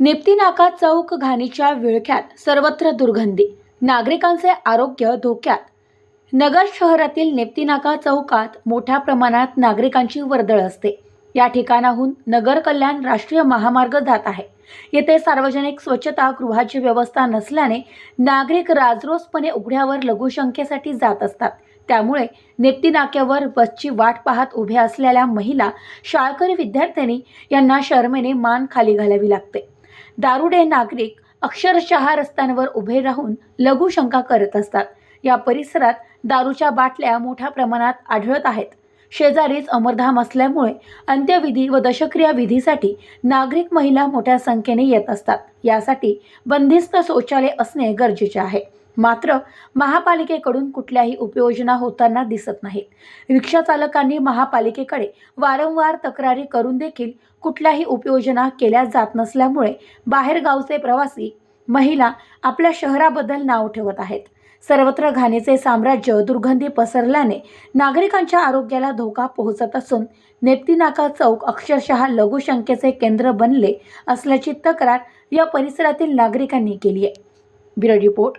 नेप्तीनाका चौक घाणीच्या विळख्यात सर्वत्र दुर्गंधी. नागरिकांचे आरोग्य धोक्यात. नगर शहरातील नेप्ती नाका चौकात मोठ्या प्रमाणात नागरिकांची वर्दळ असते. या ठिकाणाहून नगर कल्याण राष्ट्रीय महामार्ग जात आहे. येथे सार्वजनिक स्वच्छता गृहाची व्यवस्था नसल्याने नागरिक राजरोसपणे उघड्यावर लघुशंकेसाठी जात असतात. त्यामुळे नेप्ती नाक्यावर बसची वाट पाहत उभ्या असलेल्या महिला शाळकरी विद्यार्थ्यांनी यांना शर्मेने मान खाली घालावी लागते. दारुडे नागरिक अक्षरशः रस्त्यांवर उभे राहून लघुशंका करत असतात. या परिसरात दारूच्या बाटल्या मोठ्या प्रमाणात आढळत आहेत. शेजारीच अमरधाम असल्यामुळे अंत्यविधी व दशक्रिया विधीसाठी नागरिक महिला मोठ्या संख्येने येत असतात. यासाठी बंदिस्त शौचालय असणे गरजेचे आहे. मात्र महापालिकेकडून कुठल्याही उपयोजना होताना दिसत नाहीत रिक्षा चालकांनी महापालिकेकडे वारंवार तक्रारी करून देखील कुठल्याही उपयोजना केल्या जात नसल्यामुळे बाहेरगावचे प्रवासी महिला आपल्या शहराबद्दल नाव ठेवत आहेत. सर्वत्र घाणीचे साम्राज्य दुर्गंधी पसरल्याने नागरिकांच्या आरोग्याला धोका पोहोचत असून नेप्तीनाका चौक अक्षरशः लघुशंकेचे केंद्र बनले असल्याची तक्रार या परिसरातील नागरिकांनी केली आहे. Bureau report.